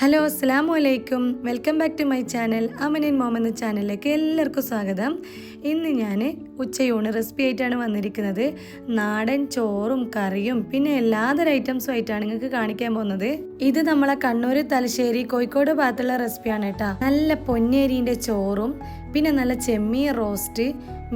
Hello അസ്സാം വലൈക്കും welcome back to my channel. അമനിൻ mom എന്ന ചാനലിലേക്ക് എല്ലാവർക്കും സ്വാഗതം. ഇന്ന് ഞാൻ ഉച്ചയൂണ് റെസിപ്പി ആയിട്ടാണ് വന്നിരിക്കുന്നത്. നാടൻ ചോറും കറിയും പിന്നെ എല്ലാതരം ഐറ്റംസും ആയിട്ടാണ് നിങ്ങൾക്ക് കാണിക്കാൻ പോകുന്നത്. ഇത് നമ്മളെ കണ്ണൂർ തലശ്ശേരി കോഴിക്കോട് ഭാഗത്തുള്ള റെസിപ്പിയാണ് കേട്ടോ. നല്ല പൊന്നേരിന്റെ ചോറും പിന്നെ നല്ല ചെമ്മീൻ റോസ്റ്റ്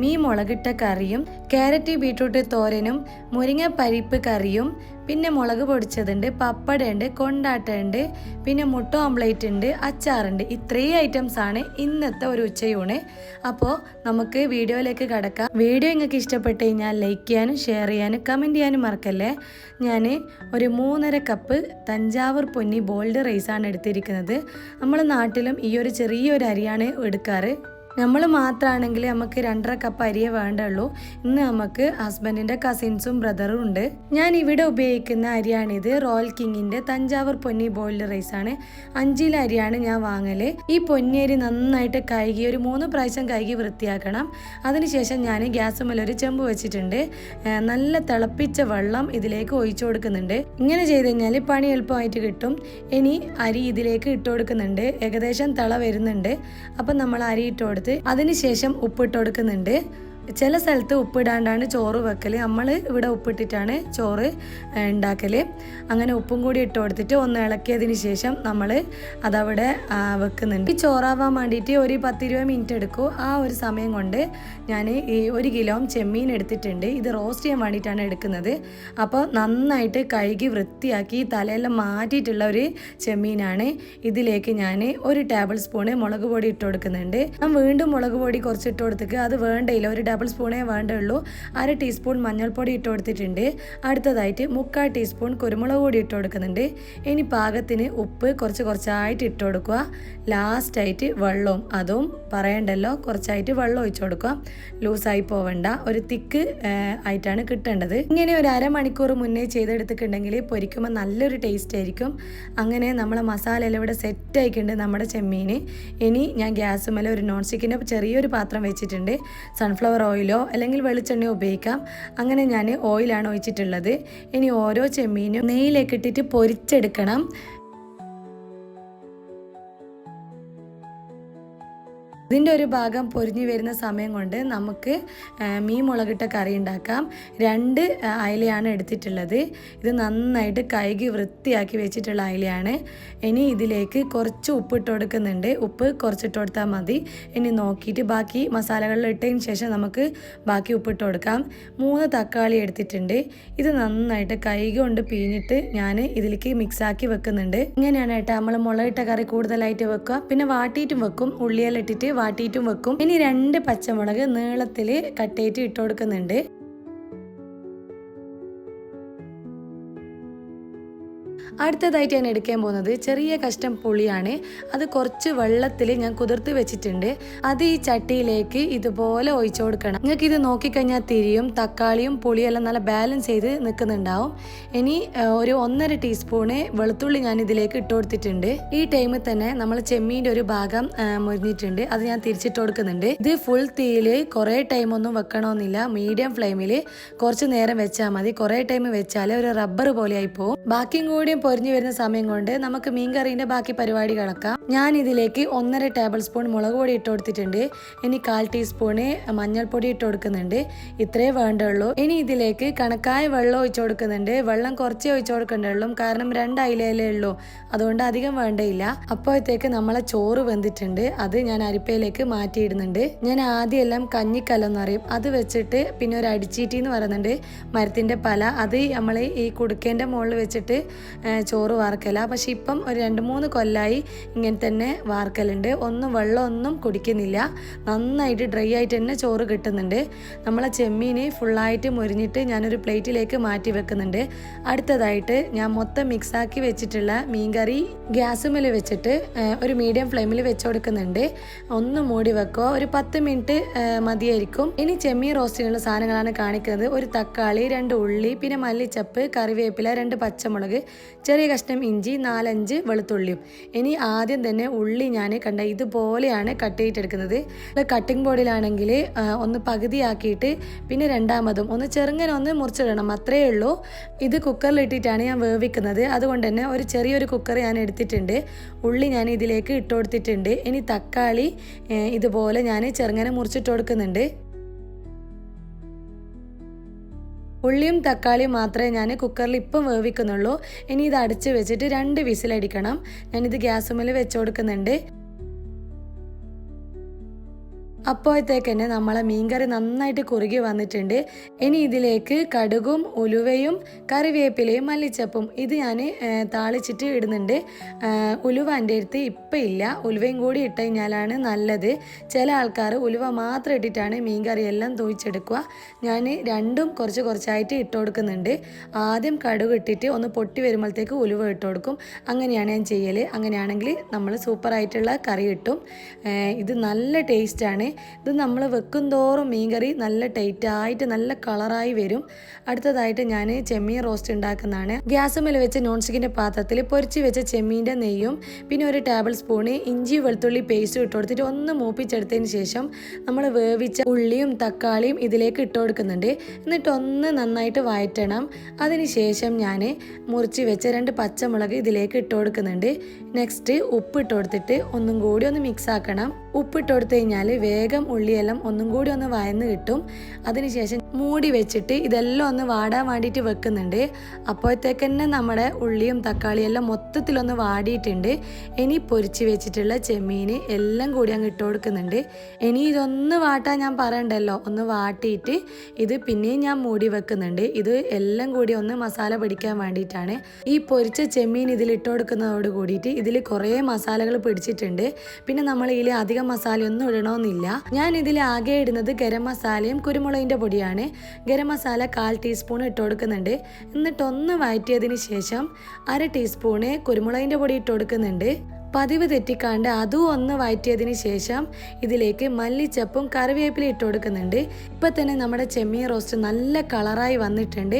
മീൻ മുളകിട്ട കറിയും ക്യാരറ്റ് ബീട്രൂട്ട് തോരനും മുരിങ്ങ പരിപ്പ് കറിയും പിന്നെ മുളക് പൊടിച്ചതുണ്ട് പപ്പടയുണ്ട് കൊണ്ടാട്ടമുണ്ട് പിന്നെ മുട്ട ഓംപ്ലേറ്റ് ഉണ്ട് അച്ചാറുണ്ട്. ഇത്രയും ഐറ്റംസ് ആണ് ഇന്നത്തെ ഒരു ഉച്ചയൂണ്. അപ്പോൾ നമുക്ക് വീഡിയോയിലേക്ക് കടക്കാം. വീഡിയോ നിങ്ങൾക്ക് ഇഷ്ടപ്പെട്ട് കഴിഞ്ഞാൽ ലൈക്ക് ചെയ്യാനും ഷെയർ ചെയ്യാനും കമന്റ് ചെയ്യാനും മറക്കല്ലേ? ഞാൻ ഒരു മൂന്നര കപ്പ് തഞ്ചാവൂർ പൊന്നി ബോൾഡ് റൈസാണ് എടുത്തിരിക്കുന്നത്. നമ്മൾ നാട്ടിലും ഈ ഒരു ചെറിയൊരു അരിയാണ് എടുക്കാറ്. നമ്മൾ മാത്രമാണെങ്കിൽ നമുക്ക് രണ്ടര കപ്പ് അരിയെ വേണ്ടുള്ളൂ. ഇന്ന് നമുക്ക് ഹസ്ബൻഡിന്റെ കസിൻസും ബ്രദറും ഉണ്ട്. ഞാൻ ഇവിടെ ഉപയോഗിക്കുന്ന അരിയാണിത് റോയൽ കിങ്ങിന്റെ തഞ്ചാവൂർ പൊന്നി ബോയിൽഡ് റൈസ് ആണ്. അഞ്ചില അരിയാണ് ഞാൻ വാങ്ങൽ. ഈ പൊന്നി അരി നന്നായിട്ട് കഴുകി ഒരു മൂന്ന് പ്രാവശ്യം കഴുകി വൃത്തിയാക്കണം. അതിനുശേഷം ഞാൻ ഗ്യാസ് ഒരു ചെമ്പ് വെച്ചിട്ടുണ്ട്. നല്ല തിളപ്പിച്ച വെള്ളം ഇതിലേക്ക് ഒഴിച്ചു കൊടുക്കുന്നുണ്ട്. ഇങ്ങനെ ചെയ്ത് കഴിഞ്ഞാൽ പണി എളുപ്പമായിട്ട് കിട്ടും. ഇനി അരി ഇതിലേക്ക് ഇട്ട് കൊടുക്കുന്നുണ്ട്. ഏകദേശം തിള വരുന്നുണ്ട്. അപ്പം നമ്മൾ അരി ഇട്ട് അതിനുശേഷം ഉപ്പിട്ട് കൊടുക്കുന്നുണ്ട്. ചില സ്ഥലത്ത് ഉപ്പിടാണ്ടാണ് ചോറ് വെക്കൽ നമ്മൾ ഇവിടെ ഉപ്പിട്ടിട്ടാണ് ചോറ് ഉണ്ടാക്കൽ അങ്ങനെ ഉപ്പും കൂടി ഇട്ട് കൊടുത്തിട്ട് ഒന്ന് ഇളക്കിയതിന് ശേഷം നമ്മൾ അതവിടെ വെക്കുന്നുണ്ട്. ഈ ചോറാവാൻ വേണ്ടിയിട്ട് ഒരു പത്തിരുപത് മിനിറ്റ് എടുക്കും. ആ ഒരു സമയം കൊണ്ട് ഞാൻ ഈ ഒരു കിലോ ചെമ്മീൻ എടുത്തിട്ടുണ്ട്. ഇത് റോസ്റ്റ് ചെയ്യാൻ വേണ്ടിയിട്ടാണ് എടുക്കുന്നത്. അപ്പോൾ നന്നായിട്ട് കഴുകി വൃത്തിയാക്കി തലയെല്ലാം മാറ്റിയിട്ടുള്ള ഒരു ചെമ്മീനാണ്. ഇതിലേക്ക് ഞാൻ ഒരു ടേബിൾ സ്പൂണ് മുളക് പൊടി ഇട്ട് കൊടുക്കുന്നുണ്ട്. ഞാൻ വീണ്ടും മുളക് പൊടി കുറച്ച് ഇട്ട് കൊടുത്തിട്ട് അത് വേണ്ടയില്ല. ഒരു ടേബിൾ സ്പൂണേ വേണ്ടുള്ളൂ. അര ടീസ്പൂൺ മഞ്ഞൾപ്പൊടി ഇട്ട് കൊടുത്തിട്ടുണ്ട്. അടുത്തതായിട്ട് മുക്കാൽ ടീസ്പൂൺ കുരുമുളക് പൊടി ഇട്ട് കൊടുക്കുന്നുണ്ട്. ഇനി പാകത്തിന് ഉപ്പ് കുറച്ച് കുറച്ചായിട്ട് ഇട്ട് കൊടുക്കുക. ലാസ്റ്റായിട്ട് വെള്ളവും അതും പറയണ്ടല്ലോ കുറച്ചായിട്ട് വെള്ളം ഒഴിച്ചു കൊടുക്കുക. ലൂസായി പോവണ്ട. ഒരു തിക്ക് ആയിട്ടാണ് കിട്ടേണ്ടത്. ഇങ്ങനെ ഒരു അരമണിക്കൂർ മുന്നേ ചെയ്തെടുത്തിട്ടുണ്ടെങ്കിൽ പൊരിക്കുമ്പോൾ നല്ലൊരു ടേസ്റ്റ് ആയിരിക്കും. അങ്ങനെ നമ്മളെ മസാല എല്ലാം ഇവിടെ സെറ്റ് ആയിട്ടുണ്ട് നമ്മുടെ ചെമ്മീൻ ഇനി ഞാൻ ഗ്യാസ് മേലെ ഒരു നോൺ സ്റ്റിക്കിന്റെ ചെറിയൊരു പാത്രം വെച്ചിട്ടുണ്ട്. സൺഫ്ലവർ ഓയിലോ അല്ലെങ്കിൽ വെളിച്ചെണ്ണയോ ഉപയോഗിക്കാം. അങ്ങനെ ഞാൻ ഓയിലാണ് ഒഴിച്ചിട്ടുള്ളത്. ഇനി ഓരോ ചെമ്മീനും നെയ്യിലേക്ക് ഇട്ടിട്ട് പൊരിച്ചെടുക്കണം. ഇതിന്റെ ഒരു ഭാഗം പൊരിഞ്ഞു വരുന്ന സമയം കൊണ്ട് നമുക്ക് മീൻ മുളകിട്ട കറി ഉണ്ടാക്കാം. രണ്ട് അയലയാണ് എടുത്തിട്ടുള്ളത്. ഇത് നന്നായിട്ട് കഴുകി വൃത്തിയാക്കി വെച്ചിട്ടുള്ള അയിലയാണ്. ഇനി ഇതിലേക്ക് കുറച്ച് ഉപ്പ് ഇട്ട് കൊടുക്കുന്നുണ്ട്. ഉപ്പ് കുറച്ചിട്ട് കൊടുത്താൽ മതി. ഇനി നോക്കിയിട്ട് ബാക്കി മസാലകളിൽ ഇട്ടതിന് ശേഷം നമുക്ക് ബാക്കി ഉപ്പിട്ട് കൊടുക്കാം. മൂന്ന് തക്കാളി എടുത്തിട്ടുണ്ട്. ഇത് നന്നായിട്ട് കൈക കൊണ്ട് പിഴിഞ്ഞിട്ട് ഞാൻ ഇതിലേക്ക് മിക്സാക്കി വെക്കുന്നുണ്ട്. ഇങ്ങനെയാണ് കേട്ടോ നമ്മൾ മുളകിട്ട കറി കൂടുതലായിട്ട് വെക്കുക. പിന്നെ വാട്ടിയിട്ടും വെക്കും. ഉള്ളിയെല്ലാം ഇട്ടിട്ട് വാട്ടിയിട്ടും വെക്കും. ഇനി രണ്ട് പച്ചമുളക് നീളത്തിൽ കട്ടയിട്ട് ഇട്ട് കൊടുക്കുന്നുണ്ട്. അടുത്തതായിട്ട് ഞാൻ എടുക്കാൻ പോകുന്നത് ചെറിയ കഷ്ടം പുളിയാണ്. അത് കുറച്ച് വെള്ളത്തിൽ ഞാൻ കുതിർത്ത് വെച്ചിട്ടുണ്ട്. അത് ഈ ചട്ടിയിലേക്ക് ഇതുപോലെ ഒഴിച്ചു കൊടുക്കണം. നിങ്ങൾക്ക് ഇത് നോക്കിക്കഴിഞ്ഞാൽ തിരിയും തക്കാളിയും പുളിയെല്ലാം നല്ല ബാലൻസ് ചെയ്ത് നിൽക്കുന്നുണ്ടാവും. ഇനി ഒരു ഒന്നര ടീസ്പൂണ് വെളുത്തുള്ളി ഞാൻ ഇതിലേക്ക് ഇട്ട് കൊടുത്തിട്ടുണ്ട്. ഈ ടൈമിൽ തന്നെ നമ്മൾ ചെമ്മീന്റെ ഒരു ഭാഗം മുരിഞ്ഞിട്ടുണ്ട്. അത് ഞാൻ തിരിച്ചിട്ട് കൊടുക്കുന്നുണ്ട്. ഇത് ഫുൾ തീയിൽ കുറേ ടൈമൊന്നും വെക്കണമെന്നില്ല. മീഡിയം ഫ്ലെയിമിൽ കുറച്ച് നേരം വെച്ചാൽ മതി. കുറേ ടൈം വെച്ചാൽ ഒരു റബ്ബർ പോലെ ആയി പോകും ബാക്കിയും കൂടിയും പൊരിഞ്ഞു വരുന്ന സമയം കൊണ്ട് നമുക്ക് മീൻകറീന്റെ ബാക്കി പരിപാടി കണക്കാം ഞാൻ ഇതിലേക്ക് ഒന്നര ടേബിൾ സ്പൂൺ മുളക് പൊടി ഇട്ട് കൊടുത്തിട്ടുണ്ട്. ഇനി കാൽ ടീസ്പൂണ് മഞ്ഞൾപ്പൊടി ഇട്ട് കൊടുക്കുന്നുണ്ട്. ഇത്രേ വേണ്ടുള്ളൂ. ഇനി ഇതിലേക്ക് കണക്കായ വെള്ളം ഒഴിച്ചു കൊടുക്കുന്നുണ്ട്. വെള്ളം കുറച്ചേ ഒഴിച്ചു കൊടുക്കേണ്ടുള്ളൂ കാരണം രണ്ട് അയിലയിലേ ഉള്ളൂ. അതുകൊണ്ട് അധികം വേണ്ടയില്ല. അപ്പോഴത്തേക്ക് നമ്മളെ ചോറ് വെന്തിട്ടുണ്ട്. അത് ഞാൻ അരിപ്പയിലേക്ക് മാറ്റിയിടുന്നുണ്ട്. ഞാൻ ആദ്യം എല്ലാം എന്ന് പറയും. അത് വെച്ചിട്ട് പിന്നെ ഒരു അടിച്ചീറ്റി എന്ന് പറയുന്നുണ്ട്. മരത്തിന്റെ പല. അത് നമ്മൾ ഈ കുടുക്കേന്റെ മുകളിൽ വെച്ചിട്ട് ചോറ് വാർക്കല പക്ഷെ ഇപ്പം ഒരു രണ്ട് മൂന്ന് കൊല്ലായി ഇങ്ങനെ തന്നെ വാർക്കലുണ്ട്. ഒന്നും വെള്ളമൊന്നും കുടിക്കുന്നില്ല. നന്നായിട്ട് ഡ്രൈ ആയിട്ട് തന്നെ ചോറ് കിട്ടുന്നുണ്ട്. നമ്മളെ ചെമ്മീന് ഫുള്ളായിട്ട് മുരിഞ്ഞിട്ട് ഞാനൊരു പ്ലേറ്റിലേക്ക് മാറ്റി വെക്കുന്നുണ്ട്. അടുത്തതായിട്ട് ഞാൻ മൊത്തം മിക്സാക്കി വെച്ചിട്ടുള്ള മീൻകറി ഗ്യാസുമിൽ വെച്ചിട്ട് ഒരു മീഡിയം ഫ്ലെയിമിൽ വെച്ച് കൊടുക്കുന്നുണ്ട്. ഒന്ന് മൂടി വെക്കുക ഒരു പത്ത് മിനിറ്റ് മതിയായിരിക്കും. ഇനി ചെമ്മീൻ റോസ്റ്റിനുള്ള സാധനങ്ങളാണ് കാണിക്കുന്നത്. ഒരു തക്കാളി രണ്ട് ഉള്ളി പിന്നെ മല്ലിച്ചപ്പ് കറിവേപ്പില രണ്ട് പച്ചമുളക് ചെറിയ കഷ്ണം ഇഞ്ചി നാലഞ്ച് വെളുത്തുള്ളിയും. ഇനി ആദ്യം തന്നെ ഉള്ളി ഞാൻ കണ്ട ഇതുപോലെയാണ് കട്ട് ചെയ്തിട്ടെടുക്കുന്നത് കട്ടിംഗ് ബോർഡിലാണെങ്കിൽ ഒന്ന് പകുതിയാക്കിയിട്ട് പിന്നെ രണ്ടാമതും ഒന്ന് ചെറുങ്ങനെ ഒന്ന് മുറിച്ചിടണം അത്രയേ ഉള്ളൂ. ഇത് കുക്കറിലിട്ടിട്ടാണ് ഞാൻ വേവിക്കുന്നത്. അതുകൊണ്ട് തന്നെ ഒരു ചെറിയൊരു കുക്കർ ഞാൻ എടുത്തിട്ടുണ്ട്. ഉള്ളി ഞാൻ ഇതിലേക്ക് ഇട്ട് കൊടുത്തിട്ടുണ്ട്. ഇനി തക്കാളി ഇതുപോലെ ഞാൻ ചെറുങ്ങനെ മുറിച്ചിട്ട് കൊടുക്കുന്നുണ്ട്. ഉള്ളിയും തക്കാളിയും മാത്രമേ ഞാൻ കുക്കറിൽ ഇപ്പം വേവിക്കുന്നുള്ളൂ. ഇനി ഇത് അടച്ച് വെച്ചിട്ട് രണ്ട് വിസിലടിക്കണം. ഞാനിത് ഗ്യാസുമ്മൽ വെച്ച് കൊടുക്കുന്നുണ്ട്. അപ്പോഴത്തേക്ക് നമ്മളെ മീൻകറി നന്നായിട്ട് കുറുകി വന്നിട്ടുണ്ട്. ഇനി ഇതിലേക്ക് കടുകും ഉലുവയും കറിവേപ്പിലയും മല്ലിച്ചപ്പും ഇത് ഞാൻ താളിച്ചിട്ട് ഇടുന്നുണ്ട്. ഉലുവ എന്റെ അടുത്ത് ഇപ്പം ഇല്ല. ഉലുവയും കൂടി ഇട്ട് കഴിഞ്ഞാലാണ് നല്ലത്. ചില ആൾക്കാർ ഉലുവ മാത്രം ഇട്ടിട്ടാണ് മീൻകറി എല്ലാം തോയിച്ചെടുക്കുക ഞാൻ രണ്ടും കുറച്ച് കുറച്ചായിട്ട് ഇട്ട് കൊടുക്കുന്നുണ്ട്. ആദ്യം കടുക് ഇട്ടിട്ട് ഒന്ന് പൊട്ടി വരുമ്പോഴത്തേക്ക് ഉലുവ ഇട്ട് കൊടുക്കും. അങ്ങനെയാണ് ഞാൻ ചെയ്യൽ അങ്ങനെയാണെങ്കിൽ നമ്മൾ സൂപ്പറായിട്ടുള്ള കറി കിട്ടും. ഇത് നല്ല ടേസ്റ്റാണ് ഇത് നമ്മൾ വെക്കും തോറും മീൻകറി നല്ല ടൈറ്റായിട്ട് നല്ല കളറായി വരും. അടുത്തതായിട്ട് ഞാൻ ചെമ്മീൻ റോസ്റ്റ് ഉണ്ടാക്കുന്നതാണ്. ഗ്യാസ് മേൽ വെച്ച് നോൺ സ്റ്റിക്കിന്റെ പാത്രത്തിൽ പൊരിച്ച് വെച്ച ചെമ്മീന്റെ നെയ്യും പിന്നെ ഒരു ടേബിൾ സ്പൂണ് ഇഞ്ചി വെളുത്തുള്ളി പേസ്റ്റും ഇട്ട് കൊടുത്തിട്ട് ഒന്ന് മൂപ്പിച്ചെടുത്തതിന് ശേഷം നമ്മൾ വേവിച്ച ഉള്ളിയും തക്കാളിയും ഇതിലേക്ക് ഇട്ട് കൊടുക്കുന്നുണ്ട്. എന്നിട്ട് ഒന്ന് നന്നായിട്ട് വഴറ്റണം അതിനുശേഷം ഞാൻ മുറിച്ച് വെച്ച രണ്ട് പച്ചമുളക് ഇതിലേക്ക് ഇട്ട് കൊടുക്കുന്നുണ്ട്. നെക്സ്റ്റ് ഉപ്പ് ഇട്ട് കൊടുത്തിട്ട് ഒന്നും കൂടി ഒന്ന് മിക്സ് ആക്കണം. ഉപ്പ് ഇട്ട് കൊടുത്തു കഴിഞ്ഞാൽ വേഗം ഉള്ളിയെല്ലാം ഒന്നും കൂടി ഒന്ന് വയന്ന് കിട്ടും. അതിനുശേഷം മൂടി വെച്ചിട്ട് ഇതെല്ലാം ഒന്ന് വാടാൻ വേണ്ടിയിട്ട് വെക്കുന്നുണ്ട്. അപ്പോഴത്തേക്ക് തന്നെ നമ്മുടെ ഉള്ളിയും തക്കാളിയും എല്ലാം മൊത്തത്തിലൊന്ന് വാടിയിട്ടുണ്ട്. ഇനി പൊരിച്ച് വെച്ചിട്ടുള്ള ചെമ്മീൻ എല്ലാം കൂടി അങ്ങ് ഇട്ട് കൊടുക്കുന്നുണ്ട്. ഇനി ഇതൊന്ന് വാട്ടാൻ ഞാൻ പറയണ്ടല്ലോ. ഒന്ന് വാട്ടിയിട്ട് ഇത് പിന്നെയും ഞാൻ മൂടി വെക്കുന്നുണ്ട്. ഇത് എല്ലാം കൂടി ഒന്ന് മസാല പിടിക്കാൻ വേണ്ടിയിട്ടാണ്. ഈ പൊരിച്ച ചെമ്മീൻ ഇതിൽ ഇട്ട് കൊടുക്കുന്നതോട് കൂടിയിട്ട് ഇതിൽ കുറേ മസാലകൾ പിടിച്ചിട്ടുണ്ട്. പിന്നെ നമ്മൾ ഇതിൽ അധികം മസാലയൊന്നും ഇടണമെന്നില്ല ഞാൻ ഇതിൽ ആകെ ഇടുന്നത് ഗരം മസാലയും കുരുമുളകിന്റെ പൊടിയാണ്. ഗരം മസാല കാൽ ടീസ്പൂൺ ഇട്ട് കൊടുക്കുന്നുണ്ട്. എന്നിട്ട് ഒന്ന് വഴറ്റിയതിന് ശേഷം അര ടീസ്പൂണ് കുരുമുളകിന്റെ പൊടി ഇട്ട് കൊടുക്കുന്നുണ്ട്. പതിവ് തെറ്റിക്കാണ്ട് അതും ഒന്ന് വഴറ്റിയതിന് ശേഷം ഇതിലേക്ക് മല്ലിച്ചപ്പും കറിവേപ്പില ഇട്ട് കൊടുക്കുന്നുണ്ട്. ഇപ്പം തന്നെ നമ്മുടെ ചെമ്മീൻ റോസ്റ്റ് നല്ല കളറായി വന്നിട്ടുണ്ട്.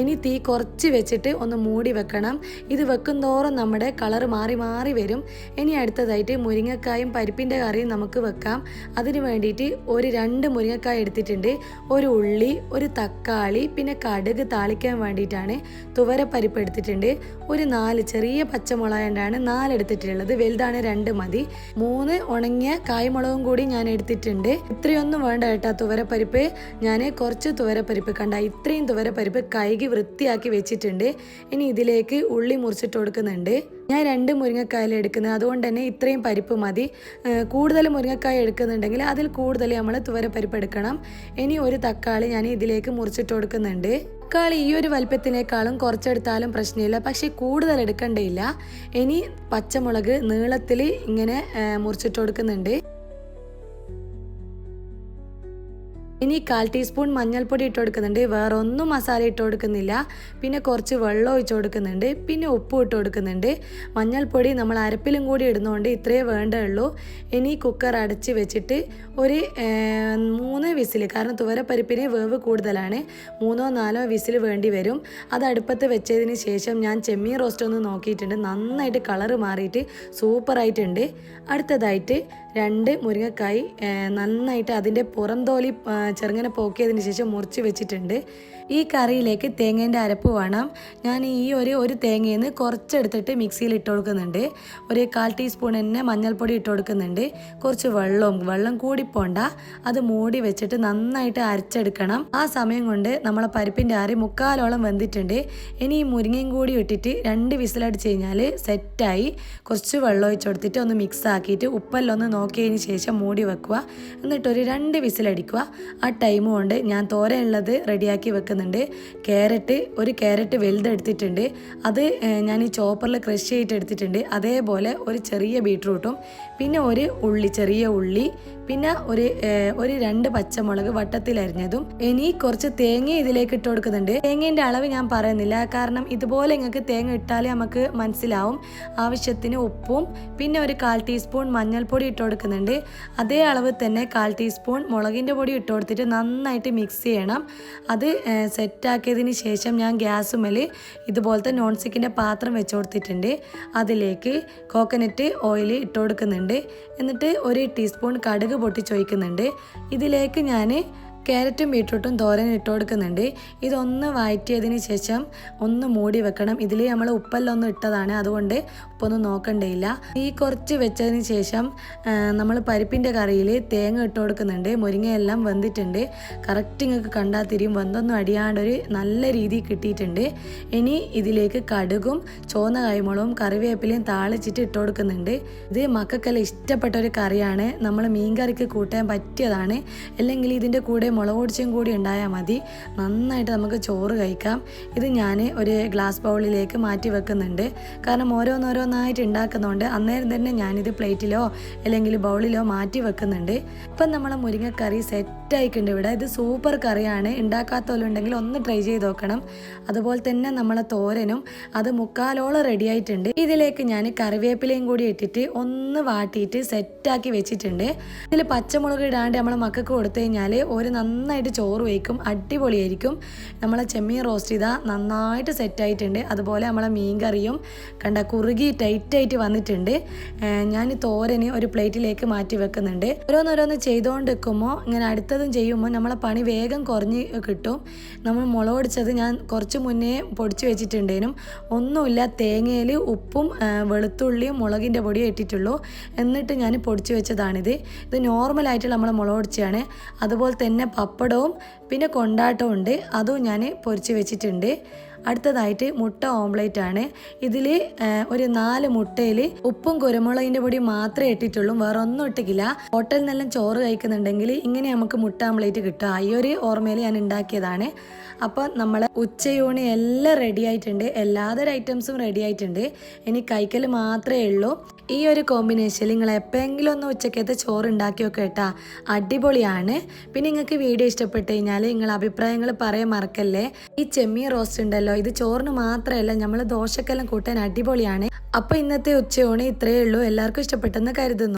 ഇനി തീ കുറച്ച് വെച്ചിട്ട് ഒന്ന് മൂടി വെക്കണം. ഇത് വെക്കും തോറും നമ്മുടെ കളർ മാറി മാറി വരും. ഇനി അടുത്തതായിട്ട് മുരിങ്ങക്കായും പരിപ്പിന്റെ കറിയും നമുക്ക് വെക്കാം. അതിന് വേണ്ടിയിട്ട് ഒരു രണ്ട് മുരിങ്ങക്കായ എടുത്തിട്ടുണ്ട്. ഒരു ഉള്ളി ഒരു തക്കാളി പിന്നെ കടുക് താളിക്കാൻ വേണ്ടിയിട്ടാണ് തുവരപ്പരിപ്പ് എടുത്തിട്ടുണ്ട്. ഒരു നാല് ചെറിയ പച്ചമുളക് നാല് എടുത്തിട്ടുള്ളത്. വലുതാണ് രണ്ട് മതി. മൂന്ന് ഉണങ്ങിയ കായ്മുളകും കൂടി ഞാൻ എടുത്തിട്ടുണ്ട്. ഇത്രയൊന്നും വേണ്ട കേട്ടോ തുവരപ്പരിപ്പ്. ഞാൻ കുറച്ച് തുവരപ്പരിപ്പ് കണ്ട ഇത്രയും തുവരപ്പരിപ്പ് കൈകി വൃത്തിയാക്കി വെച്ചിട്ടുണ്ട്. ഇനി ഇതിലേക്ക് ഉള്ളി മുറിച്ചിട്ട് കൊടുക്കുന്നുണ്ട്. ഞാൻ രണ്ട് മുരിങ്ങക്കായൽ എടുക്കുന്നത്. അതുകൊണ്ട് തന്നെ ഇത്രയും പരിപ്പ് മതി. കൂടുതൽ മുരിങ്ങക്കായ എടുക്കുന്നുണ്ടെങ്കിൽ അതിൽ കൂടുതൽ നമ്മൾ തുവരപ്പരിപ്പ് എടുക്കണം. ഇനി ഒരു തക്കാളി ഞാൻ ഇതിലേക്ക് മുറിച്ചിട്ട് കൊടുക്കുന്നുണ്ട്. തക്കാളി ഈ ഒരു വലിപ്പത്തിനേക്കാളും കുറച്ചെടുത്താലും പ്രശ്നമില്ല. പക്ഷേ കൂടുതൽ എടുക്കേണ്ടയില്ല ഇനി പച്ചമുളക് നീളത്തിൽ ഇങ്ങനെ മുറിച്ചിട്ട് കൊടുക്കുന്നുണ്ട്. ഇനി കാൽ ടീസ്പൂൺ മഞ്ഞൾപ്പൊടി ഇട്ട് കൊടുക്കുന്നുണ്ട്. വേറെ ഒന്നും മസാല ഇട്ട് കൊടുക്കുന്നില്ല. പിന്നെ കുറച്ച് വെള്ളം ഒഴിച്ച് കൊടുക്കുന്നുണ്ട്. പിന്നെ ഉപ്പ് ഇട്ട് കൊടുക്കുന്നുണ്ട്. മഞ്ഞൾപ്പൊടി നമ്മൾ അരപ്പിലും കൂടി ഇടുന്നതുകൊണ്ട് ഇത്രയേ വേണ്ടുള്ളൂ. ഇനി കുക്കർ അടച്ച് വെച്ചിട്ട് ഒരു മൂന്ന് വിസിൽ കാരണം തുവരപ്പരിപ്പിന് വേവ് കൂടുതലാണ്. മൂന്നോ നാലോ വിസിൽ വേണ്ടി വരും. അത് അടുപ്പത്ത് വെച്ചതിന് ശേഷം ഞാൻ ചെമ്മീൻ റോസ്റ്റ് ഒന്ന് നോക്കിയിട്ടുണ്ട്. നന്നായിട്ട് കളറ് മാറിയിട്ട് സൂപ്പറായിട്ടുണ്ട്. അടുത്തതായിട്ട് രണ്ട് മുരിങ്ങക്കായി നന്നായിട്ട് അതിന്റെ പുറം തോലി ആ, ചെറുങ്ങനെ പോക്കിയതിന് ശേഷം മുറിച്ച് വെച്ചിട്ടുണ്ട്. ഈ കറിയിലേക്ക് തേങ്ങേന്റെ അരപ്പ് വേണം. ഞാൻ ഈ ഒരു ഒരു തേങ്ങയിൽ നിന്ന് കുറച്ചെടുത്തിട്ട് മിക്സിയിൽ ഇട്ട് കൊടുക്കുന്നുണ്ട്. ഒരു കാൽ ടീസ്പൂൺ തന്നെ മഞ്ഞൾപ്പൊടി ഇട്ട് കൊടുക്കുന്നുണ്ട്. കുറച്ച് വെള്ളവും വെള്ളം കൂടി പോണ്ട. അത് മൂടി വെച്ചിട്ട് നന്നായിട്ട് അരച്ചെടുക്കണം. ആ സമയം കൊണ്ട് നമ്മളെ പരിപ്പിന്റെ അരി മുക്കാലോളം വെന്തിട്ടുണ്ട്. ഇനി ഈ മുരിങ്ങയും കൂടി ഇട്ടിട്ട് രണ്ട് വിസിലടിച്ച് കഴിഞ്ഞാൽ സെറ്റായി. കുറച്ച് വെള്ളം ഒഴിച്ച് കൊടുത്തിട്ട് ഒന്ന് മിക്സ് ആക്കിയിട്ട് ഉപ്പെല്ലാം ഒന്ന് നോക്കിയതിന് ശേഷം മൂടി വെക്കുക. എന്നിട്ടൊരു രണ്ട് വിസിലടിക്കുക. ആ ടൈം കൊണ്ട് ഞാൻ തോരനുള്ളത് റെഡിയാക്കി വെക്കുന്നുണ്ട് ക്യാരറ്റ് ഒരു ക്യാരറ്റ് വലുതെടുത്തിട്ടുണ്ട്. അത് ഞാൻ ഈ ചോപ്പറിൽ ക്രഷ് ചെയ്തിട്ട് എടുത്തിട്ടുണ്ട്. അതേപോലെ ഒരു ചെറിയ ബീട്രൂട്ടും പിന്നെ ഒരു ഉള്ളി ചെറിയ ഉള്ളി പിന്നെ ഒരു ഒരു രണ്ട് പച്ചമുളക് വട്ടത്തിൽ അരിഞ്ഞതും. ഇനി കുറച്ച് തേങ്ങ ഇതിലേക്ക് ഇട്ട് കൊടുക്കുന്നുണ്ട്. തേങ്ങേന്റെ അളവ് ഞാൻ പറയുന്നില്ല. കാരണം ഇതുപോലെ നിങ്ങൾക്ക് തേങ്ങ ഇട്ടാലേ നമുക്ക് മനസ്സിലാവും. ആവശ്യത്തിന് ഉപ്പും പിന്നെ ഒരു കാൽ ടീസ്പൂൺ മഞ്ഞൾപ്പൊടി ഇട്ട് കൊടുക്കുന്നുണ്ട്. അതേ അളവ് തന്നെ കാൽ ടീസ്പൂൺ മുളകിന്റെ പൊടി ഇട്ട് കൊടുത്തിട്ട് നന്നായിട്ട് മിക്സ് ചെയ്യണം. അത് സെറ്റാക്കിയതിന് ശേഷം ഞാൻ ഗ്യാസ് ഗ്യാസുമേൽ ഇതുപോലത്തെ നോൺ സ്റ്റിക്കിന്റെ പാത്രം വെച്ച് കൊടുത്തിട്ടുണ്ട്. അതിലേക്ക് കോക്കനട്ട് ഓയിൽ ഇട്ട് കൊടുക്കുന്നുണ്ട്. എന്നിട്ട് ഒരു ടീസ്പൂൺ കടുക് പൊട്ടിച്ചൊഴിക്കുന്നുണ്ട്. ഇതിലേക്ക് ഞാൻ ക്യാരറ്റും ബീട്രൂട്ടും തോരൻ ഇട്ട് കൊടുക്കുന്നുണ്ട്. ഇതൊന്ന് വഴറ്റിയതിന് ശേഷം ഒന്ന് മൂടി വെക്കണം. ഇതിൽ നമ്മൾ ഉപ്പെല്ലാം ഒന്ന് ഇട്ടതാണ്. അതുകൊണ്ട് ഉപ്പൊന്നും നോക്കണ്ടേയില്ല. ഈ കുറച്ച് വെച്ചതിന് ശേഷം നമ്മൾ പരിപ്പിന്റെ കറിയിൽ തേങ്ങ ഇട്ട് കൊടുക്കുന്നുണ്ട്. മുരിങ്ങയെല്ലാം വെന്തിട്ടുണ്ട്. കറക്റ്റ് നിങ്ങൾക്ക് കണ്ടാൽ തിരിയും. വെന്തൊന്നും അടിയാണ്ടൊരു നല്ല രീതിയിൽ കിട്ടിയിട്ടുണ്ട്. ഇനി ഇതിലേക്ക് കടുകും ചുവന്ന കൈമുളകും കറിവേപ്പിലയും താളിച്ചിട്ട് ഇട്ട് കൊടുക്കുന്നുണ്ട്. ഇത് മക്കൾക്കെല്ലാം ഇഷ്ടപ്പെട്ട ഒരു കറിയാണ്. നമ്മൾ മീൻ കറിക്ക് കൂട്ടാൻ പറ്റിയതാണ്. അല്ലെങ്കിൽ ഇതിന്റെ കൂടെ മുളക് പൊടിച്ചും കൂടി ഉണ്ടായാൽ മതി. നന്നായിട്ട് നമുക്ക് ചോറ് കഴിക്കാം. ഇത് ഞാൻ ഒരു ഗ്ലാസ് ബൗളിലേക്ക് മാറ്റി വെക്കുന്നുണ്ട്. കാരണം ഓരോന്നോരോന്നായിട്ട് ഉണ്ടാക്കുന്നതുകൊണ്ട് അന്നേരം തന്നെ ഞാനിത് പ്ലേറ്റിലോ അല്ലെങ്കിൽ ബൗളിലോ മാറ്റി വെക്കുന്നുണ്ട്. ഇപ്പം നമ്മളെ മുരിങ്ങക്കറി സെറ്റായിട്ടുണ്ട് ഇവിടെ. ഇത് സൂപ്പർ കറിയാണ്. ഉണ്ടാക്കാത്തവരുണ്ടെങ്കിൽ ഒന്ന് ട്രൈ ചെയ്ത് നോക്കണം. അതുപോലെ തന്നെ നമ്മളെ തോരനും അത് മുക്കാലോളം റെഡി ആയിട്ടുണ്ട് ഇതിലേക്ക് ഞാൻ കറിവേപ്പിലയും കൂടി ഇട്ടിട്ട് ഒന്ന് വാട്ടിയിട്ട് സെറ്റാക്കി വെച്ചിട്ടുണ്ട്. ഇതിൽ പച്ചമുളക് ഇടാണ്ട് നമ്മളെ മക്കൾക്ക് കൊടുത്തു കഴിഞ്ഞാൽ ഒരു നന്നായിട്ട് ചോറ് വയ്ക്കും അടിപൊളിയായിരിക്കും. നമ്മളെ ചെമ്മീൻ റോസ്റ്റ് ചെയ്താൽ നന്നായിട്ട് സെറ്റായിട്ടുണ്ട് അതുപോലെ നമ്മളെ മീൻ കറിയും കണ്ട കുറുകി ടൈറ്റായിട്ട് വന്നിട്ടുണ്ട്. ഞാൻ തോരന് ഒരു പ്ലേറ്റിലേക്ക് മാറ്റി വെക്കുന്നുണ്ട്. ഓരോന്നോരോന്ന് ചെയ്തുകൊണ്ട് വെക്കുമ്പോൾ ഇങ്ങനെ അടുത്തതും ചെയ്യുമ്പോൾ നമ്മളെ പണി വേഗം കുറഞ്ഞ് കിട്ടും. നമ്മൾ മുളകൊടിച്ചത് ഞാൻ കുറച്ച് മുന്നേ പൊടിച്ച് വെച്ചിട്ടുണ്ടേനും. ഒന്നുമില്ല തേങ്ങയിൽ ഉപ്പും വെളുത്തുള്ളിയും മുളകിന്റെ പൊടിയും ഇട്ടിട്ടുള്ളൂ. എന്നിട്ട് ഞാൻ പൊടിച്ച് വെച്ചതാണിത്. ഇത് നോർമലായിട്ടുള്ള നമ്മളെ മുളകൊടിച്ചാണ് അതുപോലെ തന്നെ പപ്പടവും പിന്നെ കൊണ്ടാട്ടവും ഉണ്ട്. അതും ഞാൻ പൊരിച്ച് വെച്ചിട്ടുണ്ട്. അടുത്തതായിട്ട് മുട്ട ഓംലേറ്റ് ആണ്. ഇതിൽ ഒരു നാല് മുട്ടയിൽ ഉപ്പും കുരുമുളകിന്റെ പൊടി മാത്രമേ ഇട്ടിട്ടുള്ളൂ. വേറെ ഒന്നും ഇട്ടിക്കില്ല ഹോട്ടലിൽ നിന്നെല്ലാം ചോറ് കഴിക്കുന്നുണ്ടെങ്കിൽ ഇങ്ങനെ നമുക്ക് മുട്ട ഓംലേറ്റ് കിട്ടുക. ഈ ഒരു ഓർമ്മയിൽ ഞാൻ ഉണ്ടാക്കിയതാണ്. അപ്പോൾ നമ്മൾ ഉച്ചയൂണി എല്ലാം റെഡി ആയിട്ടുണ്ട്. എല്ലാതരം ഐറ്റംസും റെഡി ആയിട്ടുണ്ട്. ഇനി കൈക്കൽ മാത്രമേ ഉള്ളൂ. ഈ ഒരു കോമ്പിനേഷനിൽ നിങ്ങൾ എപ്പോഴെങ്കിലും ഒന്ന് ഉച്ചക്കത്തെ ചോറ് ഉണ്ടാക്കി നോക്കുക കേട്ടാ. അടിപൊളിയാണ്. പിന്നെ നിങ്ങൾക്ക് വീഡിയോ ഇഷ്ടപ്പെട്ട് കഴിഞ്ഞാൽ നിങ്ങൾ അഭിപ്രായങ്ങൾ പറയാൻ മറക്കല്ലേ. ഈ ചെമ്മീൻ റോസ്റ്റ് ഉണ്ടല്ലോ ഇത് ചോറിന് മാത്രമല്ല നമ്മൾ ദോശക്കെല്ലാം കൂട്ടാൻ അടിപൊളിയാണ്. അപ്പോൾ ഇന്നത്തെ ഉച്ചയൂണി ഇത്രയേ ഉള്ളൂ. എല്ലാവർക്കും ഇഷ്ടപ്പെട്ടെന്ന് കരുതുന്നു.